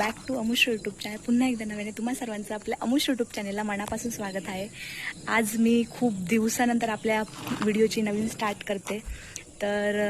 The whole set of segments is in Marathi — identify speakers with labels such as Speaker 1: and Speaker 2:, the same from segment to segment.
Speaker 1: बॅक टू अमुष यूट्यूब चॅनल पुन्हा एकदा नव्याने तुम्हा सर्वांचं आपल्या अमुष यूट्यूब चॅनलला मनापासून स्वागत आहे. आज मी खूप दिवसानंतर आपल्या व्हिडिओची नवीन स्टार्ट करते. तर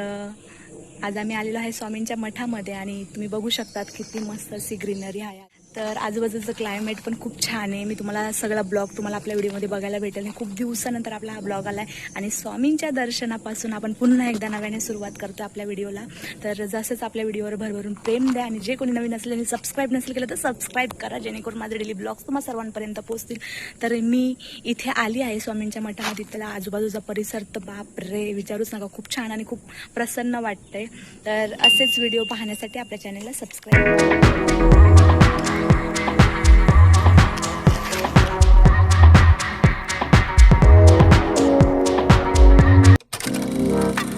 Speaker 1: आज आम्ही आलेलो आहे स्वामींच्या मठामध्ये आणि तुम्ही बघू शकतात किती मस्त अशी ग्रीनरी आहे. तर आजूबाजूचं क्लायमेट पण खूप छान आहे. मी तुम्हाला सगळा ब्लॉग तुम्हाला आपल्या व्हिडिओमध्ये बघायला भेटेल. आणि खूप दिवसानंतर आपला हा ब्लॉग आला आहे आणि स्वामींच्या दर्शनापासून आपण पुन्हा एकदा नव्याने सुरुवात करतो आपल्या व्हिडिओला तर जसंच आपल्या व्हिडिओवर भरभरून प्रेम द्या आणि जे कोणी नवीन असले आणि सबस्क्राईब नसेल केलं तर सबस्क्राईब करा. जेणेकरून माझे डेली ब्लॉग्स तुम्हाला सर्वांपर्यंत पोहोचतील. तर मी इथे आली आहे स्वामींच्या मठामध्ये. त्याला आजूबाजूचा परिसर तर बाप रे विचारूच नका. खूप छान आणि खूप प्रसन्न वाटतंय. तर असेच व्हिडिओ पाहण्यासाठी आपल्या चॅनलला सबस्क्राईब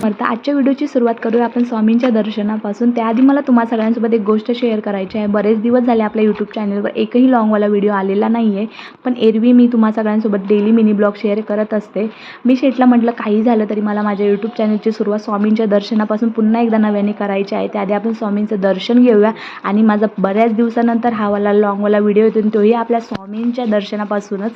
Speaker 1: तर आजच्या व्हिडिओची सुरुवात करूया. आपण स्वामींच्या दर्शनापासून. त्याआधी मला तुम्हा सगळ्यांसोबत एक गोष्ट शेअर करायची आहे. बरेच दिवस झाले आपल्या यूट्यूब चॅनलवर एकही लॉंगवाला व्हिडिओ आलेला नाही आहे पण एरवी मी तुम्हा सगळ्यांसोबत डेली मिनी ब्लॉग शेअर करत असते. मी शेटला म्हटलं काही झालं तरी मला माझ्या यूट्यूब चॅनलची सुरुवात स्वामींच्या दर्शनापासून पुन्हा एकदा नव्याने करायची आहे. त्याआधी आपण स्वामींचं दर्शन घेऊया. आणि माझा बऱ्याच दिवसानंतर हा वाला लॉंगवाला व्हिडिओ येतो आणि तोही आपल्या स्वामींच्या दर्शनापासूनच.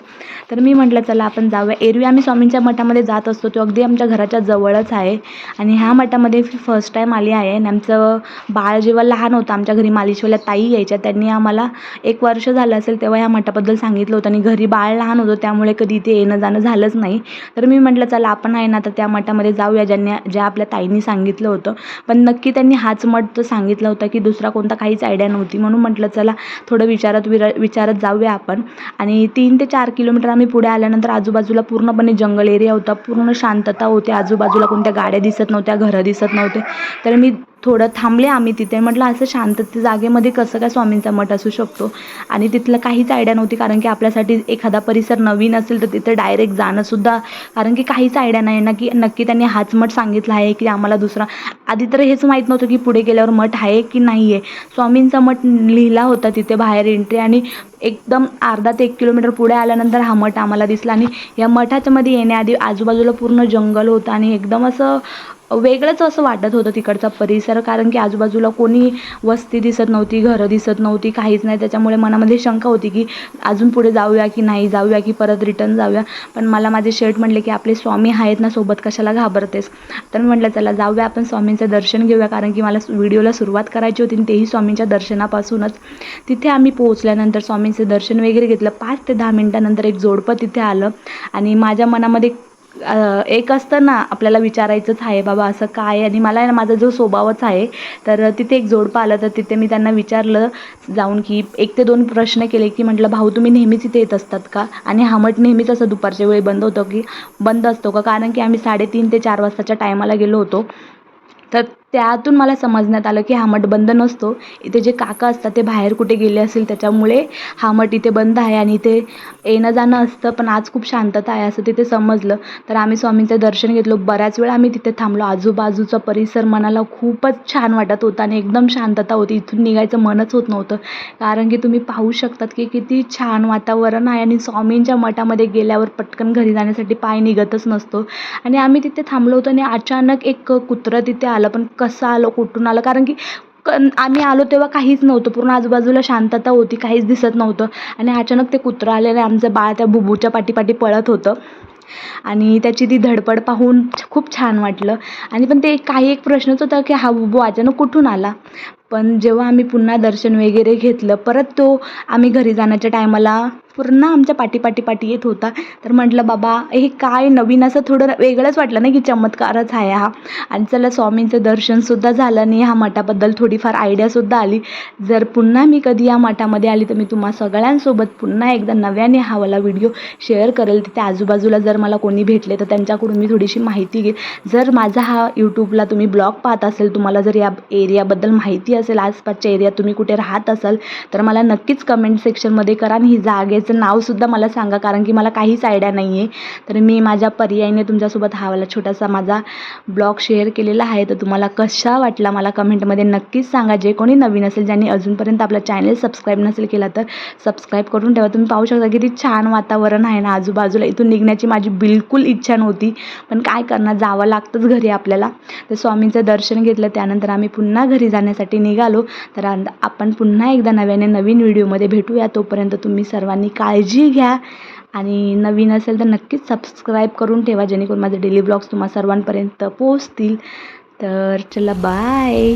Speaker 1: तर मी म्हटलं चला आपण जाऊया. एरवी आम्ही स्वामींच्या मठामध्ये जात असतो. तो अगदी आमच्या घराच्या जवळच आहे. आणि ह्या मठामध्ये फर्स्ट टाईम आली आहे. आणि आमचं बाळ जेव्हा लहान होतं आमच्या घरी मालिशवाल्या ताई यायच्या. त्यांनी आम्हाला एक वर्ष झालं असेल तेव्हा ह्या मठाबद्दल सांगितलं होतं. आणि घरी बाळ लहान होतं त्यामुळे कधी इथे येणं जाणं झालंच नाही. तर मी म्हटलं चला आपण आहे ना तर त्या मठामध्ये जाऊया ज्यांनी ज्या आपल्या ताईंनी सांगितलं होतं. पण नक्की त्यांनी हाच मठ तर सांगितला होता की दुसरा कोणता काहीच आयडिया नव्हती. म्हणून म्हटलं चला थोडं विचारत विर विचारत जाऊया आपण. आणि तीन ते चार किलोमीटर आम्ही पुढे आल्यानंतर आजूबाजूला पूर्णपणे जंगल एरिया होता. पूर्ण शांतता होती. आजूबाजूला कोणत्या गाड्या दिसत नव्हत्या घरं दिसत नव्हते. तर मी थोडं थांबले आम्ही तिथे. म्हटलं असं शांतते जागेमध्ये कसं काय स्वामींचा मठ असू शकतो? आणि तिथलं काहीच आयडिया नव्हती कारण की आपल्यासाठी एखादा परिसर नवीन असेल तर तिथे डायरेक्ट जाणंसुद्धा कारण की काहीच आयडिया नाही ना की नक्की त्यांनी हाच मठ सांगितला आहे की आम्हाला दुसरा. आधी तर हेच माहीत नव्हतं की पुढे गेल्यावर मठ आहे की नाही आहे स्वामींचा मठ लिहिला होता तिथे बाहेर एंट्री आणि एकदम अर्धा ते एक किलोमीटर पुढे आल्यानंतर हा मठ आम्हाला दिसला. आणि या मठाच्यामध्ये येण्याआधी आजूबाजूला पूर्ण जंगल होतं आणि एकदम असं वेगळंच असं वाटत होतं तिकडचा परिसर. कारण की आजूबाजूला कोणी वस्ती दिसत नव्हती घरं दिसत नव्हती काहीच नाही. त्याच्यामुळे मनामध्ये शंका होती की अजून पुढे जाऊया की नाही जाऊया की परत रिटर्न जाऊया. पण मला माझे शर्ट म्हटले की आपले स्वामी आहेत ना सोबत कशाला घाबरतेस? तर मी म्हटलं चला जाऊया आपण स्वामींचं दर्शन घेऊया. कारण की मला व्हिडिओला सुरुवात करायची होती आणि तेही स्वामींच्या दर्शनापासूनच. तिथे आम्ही पोहोचल्यानंतर स्वामी स्वामींचं दर्शन वगैरे घेतलं. पाच ते दहा मिनटानंतर एक जोडपं तिथे आलं. आणि माझ्या मनामध्ये एक असतं ना आपल्याला विचारायचंच आहे बाबा असं काय आणि मला आहे ना माझा जो स्वभावच आहे तर तिथे एक जोडपं आलं. तर तिथे मी त्यांना विचारलं जाऊन की एक ते दोन प्रश्न केले की म्हटलं भाऊ तुम्ही नेहमीच इथे येत असतात का? आणि हमट नेहमीच असं दुपारच्या वेळी बंद होतं की बंद असतो का? कारण की आम्ही साडेतीन ते चार वाजताच्या टायमाला गेलो होतो. तर त्यातून मला समजण्यात आलं की हा मठ बंद नसतो. इथे जे काका असतात ते बाहेर कुठे गेले असेल त्याच्यामुळे हा मठ इथे बंद आहे आणि इथे येणं जाणं असतं पण आज खूप शांतता आहे असं तिथे समजलं. तर आम्ही स्वामींचं दर्शन घेतलं. बऱ्याच वेळा आम्ही तिथे थांबलो. आजूबाजूचा परिसर मनाला खूपच छान वाटत होता आणि एकदम शांतता होती. इथून निघायचं मनच होत नव्हतं. कारण की तुम्ही पाहू शकतात की किती छान वातावरण आहे आणि स्वामींच्या मठामध्ये गेल्यावर पटकन घरी जाण्यासाठी पाय निघतच नसतो. आणि आम्ही तिथे थांबलो होतो आणि अचानक एक कुत्रं तिथे आलं. पण कसं आलं कुठून आलं? कारण की क आम्ही आलो तेव्हा काहीच नव्हतं. पूर्ण आजूबाजूला शांतता होती काहीच दिसत नव्हतं. आणि अचानक ते कुत्रं आलेलं आमचं बाळ त्या बुबूच्या पाठीपाठी पळत होतं. आणि त्याची ती धडपड पाहून खूप छान वाटलं. आणि पण ते काही एक प्रश्नच होता की हा बुबू अचानक कुठून आला? पण जेव्हा आम्ही पुन्हा दर्शन वगैरे घेतलं परत तो आम्ही घरी जाण्याच्या टायमाला पूर्ण आमच्या पाठी पाठी पाठी येत होता. तर म्हटलं बाबा हे काय नवीन असं थोडं वेगळंच वाटलं ना की चमत्कारच आहे हा. आणि चला स्वामींचं दर्शनसुद्धा झालं आणि ह्या मठाबद्दल थोडीफार आयडियासुद्धा आली. जर पुन्हा मी कधी या मठामध्ये आली तर मी तुम्हा सगळ्यांसोबत पुन्हा एकदा नव्याने हा वाला व्हिडिओ शेअर करेल. तिथे आजूबाजूला जर मला कोणी भेटले तर त्यांच्याकडून मी थोडीशी माहिती घेईल. जर माझा हा यूट्यूबला तुम्ही ब्लॉग पाहत असेल तुम्हाला जर या एरियाबद्दल माहिती असेल आसपासच्या एरियात तुम्ही कुठे राहत असाल तर मला नक्कीच कमेंट सेक्शनमध्ये करा आणि ही जागेचं नावसुद्धा मला सांगा कारण की मला काहीच आयडिया नाही आहे तर मी माझ्या पर्यायीने तुमच्यासोबत हा वाला छोटासा माझा ब्लॉग शेअर केलेला आहे. तर तुम्हाला कशा वाटला मला कमेंटमध्ये नक्कीच सांगा. जे कोणी नवीन असेल ज्यांनी अजूनपर्यंत आपला चॅनल सबस्क्राईब नसेल केला तर सबस्क्राईब करून ठेवा. तुम्ही पाहू शकता किती छान वातावरण आहे ना आजूबाजूला. इथून निघण्याची माझी बिलकुल इच्छा नव्हती. पण काय करणार? जावं लागतंच घरी आपल्याला. तर स्वामींचं दर्शन घेतलं. त्यानंतर आम्ही पुन्हा घरी जाण्यासाठी निघालो तर आपण पुन्हा एकदा नव्याने नवीन व्हिडिओमध्ये भेटूया. तोपर्यंत तुम्ही सर्वांनी काळजी घ्या. आणि नवीन असेल तर नक्कीच सबस्क्राईब करून ठेवा जेणेकरून माझे डेली ब्लॉग्स तुम्हा सर्वांपर्यंत पोहोचतील. तर चला बाय